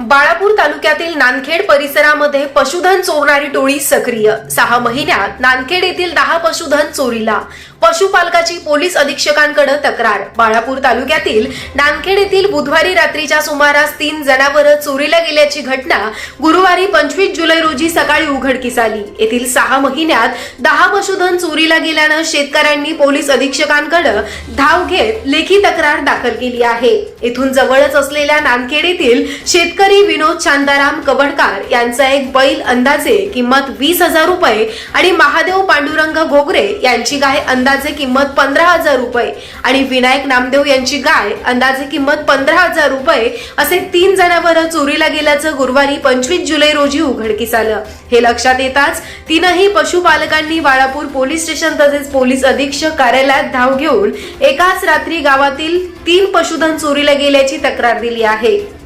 बाळापूर तालुक्यातील नांदखेड परिसरामध्ये पशुधन चोरणारी टोळी सक्रिय. सहा महिन्यात नांदखेड येथील दहा पशुधन चोरीला. पशुपालकाची पोलीस अधीक्षकांकडे तक्रार. बाळापूर तालुक्यातील नांदखेड येथील बुधवारी रात्रीच्या सुमारास तीन जनावरं चोरीला गेल्याची घटना गुरुवारी पंचवीस जुलै रोजी सकाळी उघडकीस आली. येथील सहा महिन्यात दहा पशुधन चोरीला गेल्यानं शेतकऱ्यांनी पोलीस अधीक्षकांकडे धाव घेत लेखी तक्रार दाखल केली आहे. येथून जवळच असलेल्या नानखेड येथील शेतकरी विनोद शांताराम कबडकार यांचा एक बैल अंदाजे किंमत वीस हजार रुपये आणि महादेव पांडुरंग घोगरे यांची गाय अंदाजे किंमत पंधरा हजार रुपये. आणि विनायक नामदेव यांची गाय अंदाजे किंमत पंधरा हजार रुपये असे तीन जणांवर चोरीला गेल्याचं गुरुवारी पंचवीस जुलै रोजी उघडकीस आलं. हे लक्षात येताच तीनही पशुपालकांनी बाळापूर पोलीस स्टेशन तसेच पोलीस अधीक्षक कार्यालयात धाव घेऊन एकाच रात्री गावातील तीन पशुधन चोरीला गेल्याची तक्रार दिली आहे.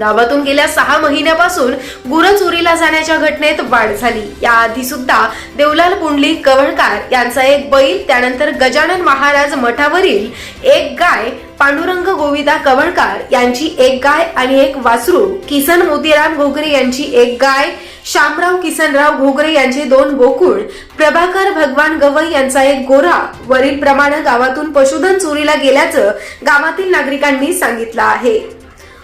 गावातून गेल्या सहा महिन्यापासून गुरं चोरीला जाण्याच्या घटनेत वाढ झाली. याआधी सुद्धा देवलाल पुंडली कवळकार यांचा एक बैल त्यानंतर गजानन महाराज मठावरील एक गाय पांडुरंग गोविदा कवळकार यांची एक गाय आणि एक वासरू किसन मोतीराम घोगरे यांची एक गाय शामराव किसनराव घोगरे यांचे दोन गोकुळ प्रभाकर भगवान गवई यांचा एक गोरा वरील प्रमाणे गावातून पशुधन चोरीला गेल्याचं गावातील नागरिकांनी सांगितलं आहे.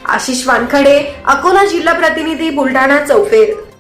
आशिष वानखडे अकोला जिल्हा प्रतिनिधी बुलढाणा चौफेर.